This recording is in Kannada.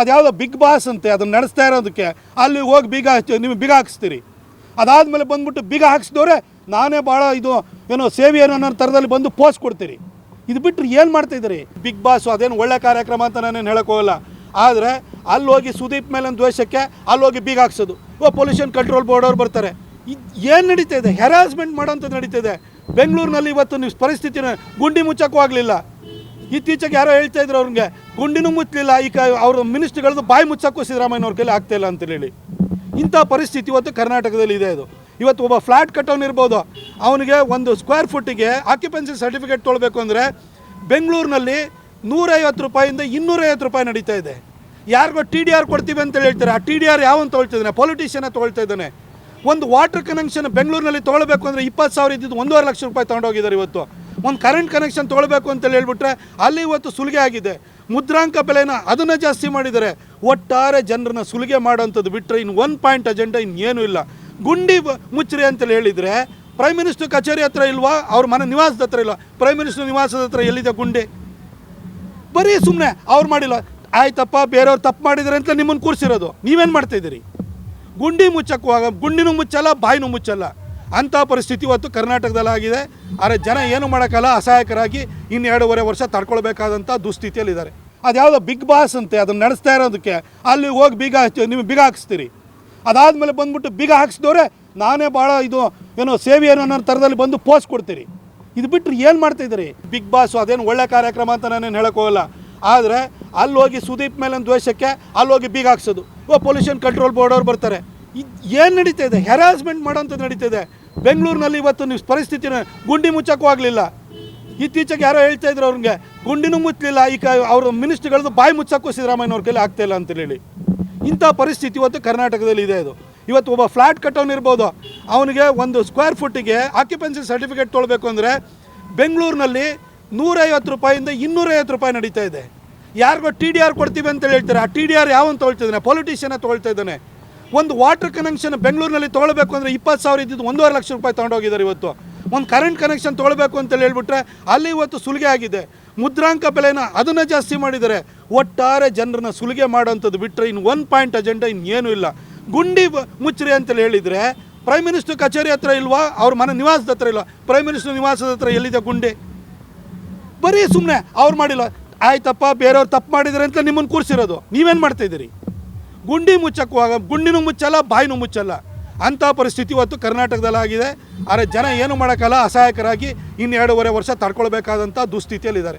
ಅದ್ಯಾವುದೋ ಬಿಗ್ ಬಾಸ್ ಅಂತೆ, ಅದನ್ನು ನಡೆಸ್ತಾ ಇರೋದಕ್ಕೆ. ಅಲ್ಲಿ ಹೋಗಿ ಬೀಗ ಹಚ್ಚಿ, ನೀವು ಬೀಗ ಹಾಕಿಸ್ತೀರಿ. ಅದಾದಮೇಲೆ ಬಂದ್ಬಿಟ್ಟು ಬೀಗ ಹಾಕ್ಸಿದವ್ರೆ, ನಾನೇ ಭಾಳ ಇದು, ಏನೋ ಸೇವಿಯರ್ ಅನ್ನೋ ಥರದಲ್ಲಿ ಬಂದು ಪೋಸ್ಟ್ ಕೊಡ್ತೀರಿ. ಇದು ಬಿಟ್ಟರೆ ಏನು ಮಾಡ್ತಾ ಇದ್ದೀರಿ? ಬಿಗ್ ಬಾಸು ಅದೇನು ಒಳ್ಳೆ ಕಾರ್ಯಕ್ರಮ ಅಂತ ನಾನೇನು ಹೇಳಕ್ಕೆ ಹೋಗಲ್ಲ. ಆದರೆ ಅಲ್ಲಿ ಹೋಗಿ ಸುದೀಪ್ ಮೇಲಿನ ದ್ವೇಷಕ್ಕೆ ಅಲ್ಲಿ ಹೋಗಿ ಬೀಗ ಹಾಕ್ಸೋದು. ಓ ಪೊಲ್ಯೂಷನ್ ಕಂಟ್ರೋಲ್ ಬೋರ್ಡ್ ಅವ್ರು ಬರ್ತಾರೆ. ಇದು ಏನು ನಡೀತಾ ಇದೆ? ಹೆರಾಸ್ಮೆಂಟ್ ಮಾಡೋಂಥದ್ದು ನಡೀತಾ ಇದೆ. ಬೆಂಗಳೂರಿನಲ್ಲಿ ಇವತ್ತು ನೀವು ಪರಿಸ್ಥಿತಿನ ಗುಂಡಿ ಮುಚ್ಚಕ್ಕೂ ಆಗಲಿಲ್ಲ. ಇತ್ತೀಚೆಗೆ ಯಾರೋ ಹೇಳ್ತಾ ಇದ್ರು ಅವ್ರಿಗೆ, ಗುಂಡಿನೂ ಮುಚ್ಚಲಿಲ್ಲ ಈಗ ಅವ್ರ ಮಿನಿಸ್ಟ್ರಿಗಳದ್ದು ಬಾಯಿ ಮುಚ್ಚಕ್ಕೂ ಸಿದ್ದರಾಮಯ್ಯನವ್ರ ಕೈಲಿ ಆಗ್ತಾ ಇಲ್ಲ ಅಂತ ಹೇಳಿ. ಇಂಥ ಪರಿಸ್ಥಿತಿ ಇವತ್ತು ಕರ್ನಾಟಕದಲ್ಲಿ ಇದೆ ಅದು. ಇವತ್ತು ಒಬ್ಬ ಫ್ಲ್ಯಾಟ್ ಕಟ್ಟೋನಿರ್ಬೋದು ಅವನಿಗೆ ಒಂದು ಸ್ಕ್ವೇರ್ ಫುಟ್ಟಿಗೆ ಆಕ್ಯುಪೆನ್ಸಿ ಸರ್ಟಿಫಿಕೇಟ್ ತೊಗೊಳ್ಬೇಕು ಅಂದರೆ ಬೆಂಗಳೂರಿನಲ್ಲಿ ನೂರೈವತ್ತು ರೂಪಾಯಿಂದ ಇನ್ನೂರೈವತ್ತು ರೂಪಾಯಿ ನಡೀತಾ ಇದೆ. ಯಾರಿಗೋ ಟಿ ಡಿ ಆರ್ ಕೊಡ್ತೀವಿ ಅಂತ ಹೇಳ್ತಾರೆ? ಆ ಟಿ ಡಿ ಆರ್ ಯಾವನ್ ತೊಗೊಳ್ತಿದ್ದಾನೆ ಪೊಲಿಟಿಷಿಯನ್ನ ತೊಗೊಳ್ತಾ ಇದ್ದಾನೆ. ಒಂದು ವಾಟರ್ ಕನೆಕ್ಷನ್ ಬೆಂಗಳೂರಿನಲ್ಲಿ ತೊಗೊಳ್ಬೇಕು ಅಂದರೆ ಇಪ್ಪತ್ತು ಸಾವಿರ ಇದ್ದಿದ್ದು ಒಂದೂವರೆ ಲಕ್ಷ ರೂಪಾಯಿ ತೊಗೊಂಡೋಗಿದ್ದಾರೆ ಇವತ್ತು. ಒಂದು ಕರೆಂಟ್ ಕನೆಕ್ಷನ್ ತೊಗೊಳ್ಬೇಕು ಅಂತೇಳಿ ಹೇಳ್ಬಿಟ್ರೆ ಅಲ್ಲಿ ಇವತ್ತು ಸುಲಿಗೆ ಆಗಿದೆ. ಮುದ್ರಾಂಕ ಬೆಲೆನ ಅದನ್ನು ಜಾಸ್ತಿ ಮಾಡಿದರೆ ಒಟ್ಟಾರೆ ಜನರನ್ನ ಸುಲಿಗೆ ಮಾಡೋಂಥದ್ದು ಬಿಟ್ಟರೆ ಇನ್ನು ಒನ್ ಪಾಯಿಂಟ್ ಅಜೆಂಡಾ ಇನ್ನೇನು ಇಲ್ಲ. ಗುಂಡಿ ಮುಚ್ಚರಿ ಅಂತೇಳಿ ಹೇಳಿದರೆ ಪ್ರೈಮ್ ಮಿನಿಸ್ಟರ್ ಕಚೇರಿ ಹತ್ರ ಇಲ್ವಾ? ಅವ್ರ ಮನೆ ನಿವಾಸದ ಹತ್ರ ಇಲ್ವಾ ಪ್ರೈಮ್ ಮಿನಿಸ್ಟರ್ ನಿವಾಸದ ಹತ್ರ ಎಲ್ಲಿದೆ ಗುಂಡಿ? ಬರೀ ಸುಮ್ಮನೆ ಅವ್ರು ಮಾಡಿಲ್ಲ. ಆಯ್ತಪ್ಪ, ಬೇರೆಯವ್ರು ತಪ್ಪು ಮಾಡಿದ್ದಾರೆ ಅಂತ ನಿಮ್ಮನ್ನು ಕೂರಿಸಿರೋದು. ನೀವೇನು ಮಾಡ್ತಾ ಇದ್ದೀರಿ? ಗುಂಡಿ ಮುಚ್ಚಕ್ಕೂ ಆಗ ಗುಂಡಿನೂ ಮುಚ್ಚಲ್ಲ, ಬಾಯಿನೂ ಮುಚ್ಚಲ್ಲ. ಅಂಥ ಪರಿಸ್ಥಿತಿ ಇವತ್ತು ಕರ್ನಾಟಕದಲ್ಲಿ ಆಗಿದೆ ಆದರೆ ಜನ ಏನು ಮಾಡೋಕ್ಕಲ್ಲ, ಅಸಹಾಯಕರಾಗಿ ಇನ್ನು ಎರಡೂವರೆ ವರ್ಷ ತಡ್ಕೊಳ್ಬೇಕಾದಂಥ ದುಸ್ಥಿತಿಯಲ್ಲಿದ್ದಾರೆ. ಅದ್ಯಾವುದೋ ಬಿಗ್ ಬಾಸ್ ಅಂತೆ, ಅದನ್ನ ನಡೆಸ್ತಾ ಇರೋದಕ್ಕೆ. ಅಲ್ಲಿ ಹೋಗಿ ಬೀಗ ಹಚ್ಚಿ ನೀವು ಬೀಗ ಹಾಕಿಸ್ತೀರಿ. ಅದಾದಮೇಲೆ ಬಂದುಬಿಟ್ಟು ಬೀಗ ಹಾಕ್ಸಿದವ್ರೆ, ನಾನೇ ಭಾಳ ಇದು, ಏನೋ ಸೇವಿಯರ್ ಅನ್ನೋ ಥರದಲ್ಲಿ ಬಂದು ಪೋಸ್ಟ್ ಕೊಡ್ತೀರಿ. ಇದು ಬಿಟ್ಟರೆ ಏನು ಮಾಡ್ತಾ ಇದ್ದೀರಿ? ಬಿಗ್ ಬಾಸು ಅದೇನು ಒಳ್ಳೆ ಕಾರ್ಯಕ್ರಮ ಅಂತ ನಾನೇನು ಹೇಳೋಕ್ಕೋಗಲ್ಲ ಆದರೆ ಅಲ್ಲಿ ಹೋಗಿ ಸುದೀಪ್ ಮೇಲಿನ ದ್ವೇಷಕ್ಕೆ ಅಲ್ಲಿ ಹೋಗಿ ಬೀಗ ಹಾಕ್ಸೋದು. ಓ, ಪೊಲ್ಯೂಷನ್ ಕಂಟ್ರೋಲ್ ಬೋರ್ಡ್ ಅವ್ರು ಬರ್ತಾರೆ. ಇದು ಏನು ನಡೀತಾ ಇದೆ ಹೆರಾಸ್ಮೆಂಟ್ ಮಾಡೋಂಥದ್ದು ನಡೀತಾ ಇದೆ ಬೆಂಗಳೂರಿನಲ್ಲಿ ಇವತ್ತು ನೀವು ಪರಿಸ್ಥಿತಿನ ಗುಂಡಿ ಮುಚ್ಚಕ್ಕೂ ಆಗಲಿಲ್ಲ. ಇತ್ತೀಚೆಗೆ ಯಾರೋ ಹೇಳ್ತಾ ಇದ್ರು ಅವ್ರಿಗೆ, ಗುಂಡಿನೂ ಮುಚ್ಚಲಿಲ್ಲ ಈಗ ಅವ್ರ ಮಿನಿಸ್ಟ್ರಿಗಳದ್ದು ಬಾಯಿ ಮುಚ್ಚಕ್ಕೂ ಸಿದ್ದರಾಮಯ್ಯನವ್ರ ಕೈಲಿ ಆಗ್ತಾ ಇಲ್ಲ ಅಂತೇಳಿ ಇಂಥ ಪರಿಸ್ಥಿತಿ ಇವತ್ತು ಕರ್ನಾಟಕದಲ್ಲಿ ಇದೆ ಅದು. ಇವತ್ತು ಒಬ್ಬ ಫ್ಲ್ಯಾಟ್ ಕಟ್ಟೋನು ಇರ್ಬೋದು. ಅವನಿಗೆ ಒಂದು ಸ್ಕ್ವೇರ್ ಫುಟ್ಟಿಗೆ ಆಕ್ಯುಪೆನ್ಸಿ ಸರ್ಟಿಫಿಕೇಟ್ ತೊಗೊಳ್ಬೇಕು ಅಂದರೆ ಬೆಂಗಳೂರಿನಲ್ಲಿ ನೂರೈವತ್ತು ರೂಪಾಯಿಂದ ಇನ್ನೂರೈವತ್ತು ರೂಪಾಯಿ ನಡೀತಾ ಇದೆ. ಯಾರಿಗೋ ಟಿ ಡಿ ಆರ್ ಕೊಡ್ತೀವಿ ಅಂತ ಹೇಳ್ತಾರೆ. ಆ ಟಿ ಡಿ ಆರ್ ಯಾವನ್ ತೊಗೊಳ್ತಿದ್ದಾನೆ ಪೊಲಿಟಿಷಿಯನ್ನ ತೊಗೊಳ್ತಾ ಇದ್ದಾನೆ. ಒಂದು ವಾಟರ್ ಕನೆಕ್ಷನ್ ಬೆಂಗಳೂರಿನಲ್ಲಿ ತೊಗೊಳ್ಬೇಕು ಅಂದರೆ ಇಪ್ಪತ್ತು ಸಾವಿರ ಇದ್ದಿದ್ದು ಒಂದೂವರೆ ಲಕ್ಷ ರೂಪಾಯಿ ತೊಗೊಂಡೋಗಿದ್ದಾರೆ ಇವತ್ತು. ಒಂದು ಕರೆಂಟ್ ಕನೆಕ್ಷನ್ ತೊಗೊಳ್ಬೇಕು ಅಂತೇಳಿ ಹೇಳ್ಬಿಟ್ರೆ ಅಲ್ಲಿ ಇವತ್ತು ಸುಲಿಗೆ ಆಗಿದೆ. ಮುದ್ರಾಂಕ ಬೆಲೆನ ಅದನ್ನು ಜಾಸ್ತಿ ಮಾಡಿದರೆ ಒಟ್ಟಾರೆ ಜನರನ್ನ ಸುಲಿಗೆ ಮಾಡೋಂಥದ್ದು ಬಿಟ್ಟರೆ ಇನ್ನು ಒನ್ ಪಾಯಿಂಟ್ ಅಜೆಂಡಾ ಇನ್ನೇನು ಇಲ್ಲ. ಗುಂಡಿ ಮುಚ್ಚ್ರಿ ಅಂತೇಳಿ ಹೇಳಿದರೆ ಪ್ರೈಮ್ ಮಿನಿಸ್ಟರ್ ಕಚೇರಿ ಹತ್ರ ಇಲ್ವಾ? ಅವ್ರ ಮನೆ ನಿವಾಸದ ಹತ್ರ ಇಲ್ವಾ ಪ್ರೈಮ್ ಮಿನಿಸ್ಟರ್ ನಿವಾಸದ ಹತ್ರ ಎಲ್ಲಿದೆ ಗುಂಡಿ? ಬರೀ ಸುಮ್ಮನೆ ಅವ್ರು ಮಾಡಿಲ್ಲ. ಆಯ್ತಪ್ಪ, ಬೇರೆಯವ್ರು ತಪ್ಪು ಮಾಡಿದ್ದಾರೆ ಅಂತ ನಿಮ್ಮನ್ನು ಕೂರಿಸಿರೋದು. ನೀವೇನು ಮಾಡ್ತಾ ಇದ್ದೀರಿ? ಗುಂಡಿ ಮುಚ್ಚಕ್ಕೂ ಆಗ ಗುಂಡಿನೂ ಮುಚ್ಚಲ್ಲ, ಬಾಯಿನೂ ಮುಚ್ಚಲ್ಲ. ಅಂಥ ಪರಿಸ್ಥಿತಿ ಇವತ್ತು ಕರ್ನಾಟಕದಲ್ಲಾಗಿದೆ. ಆದರೆ ಜನ ಏನು ಮಾಡೋಕ್ಕಲ್ಲ, ಅಸಹಾಯಕರಾಗಿ ಇನ್ನೆರಡೂವರೆ ವರ್ಷ ತಡ್ಕೊಳ್ಬೇಕಾದಂಥ ದುಸ್ಥಿತಿಯಲ್ಲಿದ್ದಾರೆ.